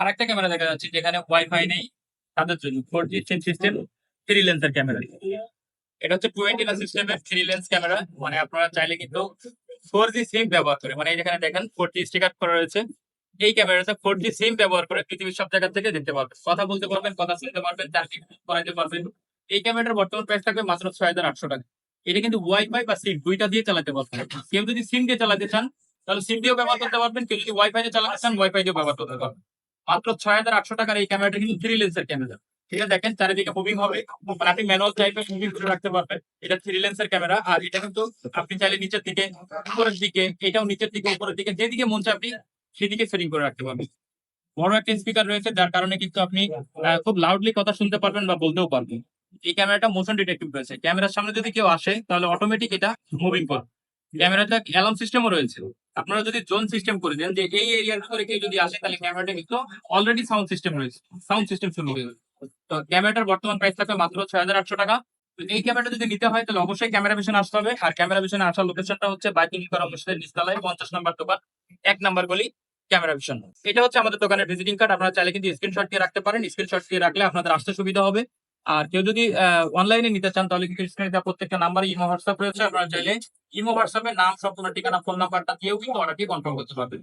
আরেকটা ক্যামেরা দেখা যাচ্ছে যেখানে ওয়াইফাই নেই তাদের জন্য। Four G sim system three লেন্সের ক্যামেরা এটা হচ্ছে টোয়েন্টি না সিস্টেমের থ্রি লেন্স ক্যামেরা মানে আপনারা চাইলে কিন্তু ফোর জি সিম ব্যবহার করে মানে এই যেখানে দেখেন ফোর জি স্টিকার করা রয়েছে এই ক্যামেরাতে ফোর জি সিম ব্যবহার করে পৃথিবীর সব জায়গা থেকে দেখতে পারবেন। কথা বলতে পারবেন কথা শুনতে পারবেন চার্জিং করাইতে পারবেন। এই ক্যামেরাটার বর্তমান প্রাইস থাকবে মাত্র ছয় হাজার আটশো টাকা। এটা কিন্তু ওয়াইফাই বা সিম দুইটা দিয়ে চালাতে পারবেন। কেউ যদি সিম দিয়ে চালাতে চান তাহলে সিম দিয়েও ব্যবহার করতে পারবেন কেউ যদি ওয়াইফাই দিয়ে চালাতে চান ওয়াইফাই দিয়েও ব্যবহার করতে পারবেন। মাত্র ছয় হাজার আটশো টাকার এই ক্যামেরাটা কিন্তু থ্রি লেন্সের ক্যামেরা ঠিক আছে, দেখেন চারিদিকে মুভিং হবে। মানে আপনি ম্যানুয়াল টাইপের মুভিং করে রাখতে পারবেন। এটা থ্রি লেন্সের ক্যামেরা আর এটা কিন্তু আপনি চাইলে নিচের দিকে, উপরের দিকে, এটাও নিচের দিকে, উপরের দিকে, যেদিকে মন চায় আপনি সেদিকে সেটিং করে রাখতে পারবেন। বড় একটা স্পিকার রয়েছে, যার কারণে কিন্তু আপনি খুব লাউডলি কথা শুনতে পারবেন বা বলতেও পারবেন। এই ক্যামেরাটা মোশন ডিটেক্টিভ রয়েছে। ক্যামেরার সামনে যদি কেউ আসে, তাহলে অটোমেটিক এটা মুভিং করবে ক্যামেরাটা অ্যালার্ম সিস্টেমও রয়েছে। আপনারা যদি জোন সিস্টেম করে দেন, যে এই এরিয়ার ভিতরে কেউ যদি আসে, তাহলে ক্যামেরাটা কিন্তু অলরেডি সাউন্ড সিস্টেম রয়েছে। সাউন্ড সিস্টেম শুরু হয়ে যাবে তো ক্যামেরাটার বর্তমান প্রাইস থাকবে মাত্র ছয় হাজার আটশো টাকা। এই ক্যামেরাটা যদি নিতে হয়, তাহলে অবশ্যই ক্যামেরা পিছনে আসতে হবে। আর ক্যামেরা পিছনে আসার লোকেশনটা হচ্ছে বাইকিং করা মসজিদের নিচতলায়, পঞ্চাশ নম্বর দোকান, এক নাম্বার গলি ক্যামেরা ভিশন এটা হচ্ছে আমাদের দোকানের ভিজিটিং কার্ড আপনারা চাইলে কিন্তু স্ক্রিনশট দিয়ে রাখতে পারেন। স্ক্রিনশট দিয়ে রাখলে আপনাদের আসতে সুবিধা হবে। আর কেউ যদি অনলাইনে নিতে চান, তাহলে কিন্তু স্ক্রিনে প্রত্যেকটা নাম্বারে ইমো হোয়াটসঅ্যাপ রয়েছে, আপনারা চাইলে ইমো হোয়াটসঅ্যাপে নাম, সম্পূর্ণ ঠিকানা ফোন নাম্বারটা দিয়েও কিন্তু অর্ডারটি কনফার্ম করতে পারবেন।